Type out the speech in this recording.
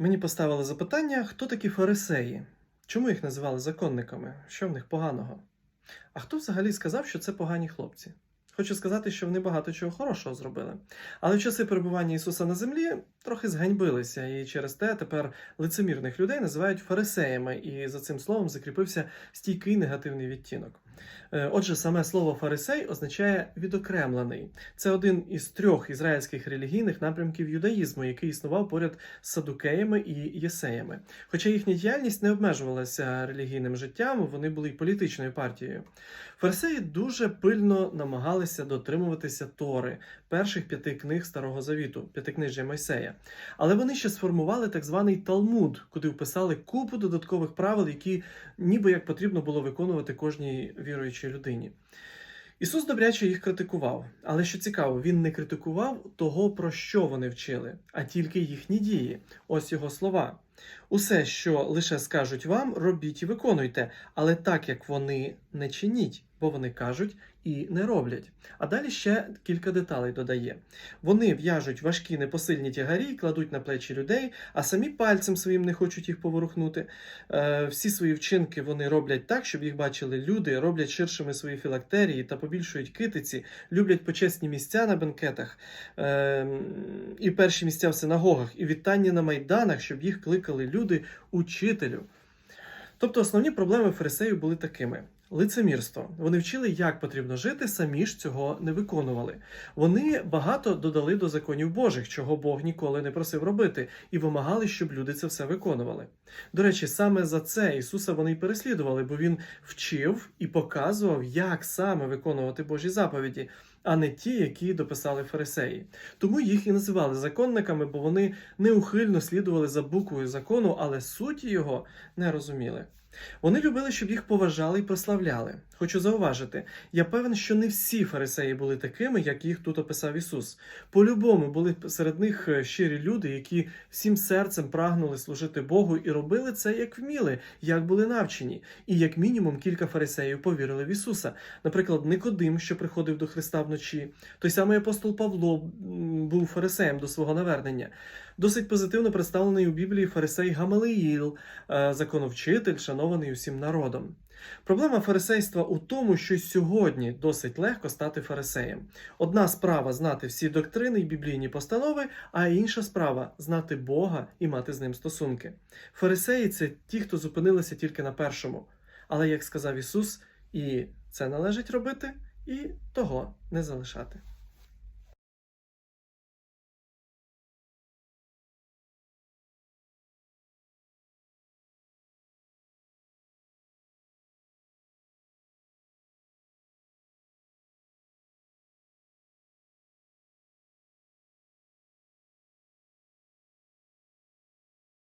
Мені поставили запитання, хто такі фарисеї? Чому їх називали законниками? Що в них поганого? А хто взагалі сказав, що це погані хлопці? Хочу сказати, що вони багато чого хорошого зробили. Але в часи перебування Ісуса на землі трохи зганьбилися, і через те тепер лицемірних людей називають фарисеями, і за цим словом закріпився стійкий негативний відтінок. Е, Отже, саме слово фарисей означає відокремлений. Це один із трьох ізраїльських релігійних напрямків юдаїзму, який існував поряд з садукеями і єсеями. Хоча їхня діяльність не обмежувалася релігійним життям, вони були й політичною партією. Фарисеї дуже пильно намагалися дотримуватися Тори, перших п'яти книг Старого Завіту, п'ятикнижжя Мойсея. Але вони ще сформували так званий Талмуд, куди вписали купу додаткових правил, які ніби як потрібно було виконувати кожній віруючій людині. Ісус добряче їх критикував, але що цікаво, він не критикував того, про що вони вчили, а тільки їхні дії. Ось його слова. Усе, що лише скажуть вам, робіть і виконуйте, але так як вони не чиніть, бо вони кажуть і не роблять. А далі ще кілька деталей додає. Вони в'яжуть важкі непосильні тягарі, кладуть на плечі людей, а самі пальцем своїм не хочуть їх поворухнути. Е, всі свої вчинки вони роблять так, щоб їх бачили люди, роблять ширшими свої філактерії та побільшують китиці, люблять почесні місця на бенкетах е, і перші місця в синагогах, і вітання на майданах, щоб їх кликали люди учителю. Тобто основні проблеми фарисеїв були такими. Лицемірство. Вони вчили, як потрібно жити, самі ж цього не виконували. Вони багато додали до законів Божих, чого Бог ніколи не просив робити, і вимагали, щоб люди це все виконували. До речі, саме за це Ісуса вони й переслідували, бо Він вчив і показував, як саме виконувати Божі заповіді, а не ті, які дописали фарисеї. Тому їх і називали законниками, бо вони неухильно слідували за буквою закону, але суті його не розуміли. Вони любили, щоб їх поважали і прославляли. Хочу зауважити, я певен, що не всі фарисеї були такими, як їх тут описав Ісус. По-любому були серед них е, щирі люди, які всім серцем прагнули служити Богу і робили це як вміли, як були навчені. І як мінімум кілька фарисеїв повірили в Ісуса. Наприклад, Никодим, що приходив до Христа вночі, той самий апостол Павло був фарисеєм до свого навернення. Досить позитивно представлений у Біблії фарисей Гамалиїл, е, законовчитель, шанований усім народом. Проблема фарисейства у тому, що сьогодні досить легко стати фарисеєм. Одна справа знати всі доктрини й біблійні постанови, а інша справа знати Бога і мати з ним стосунки. Фарисеї це ті, хто зупинилися тільки на першому. Але як сказав Ісус, і це належить робити, і того не залишати.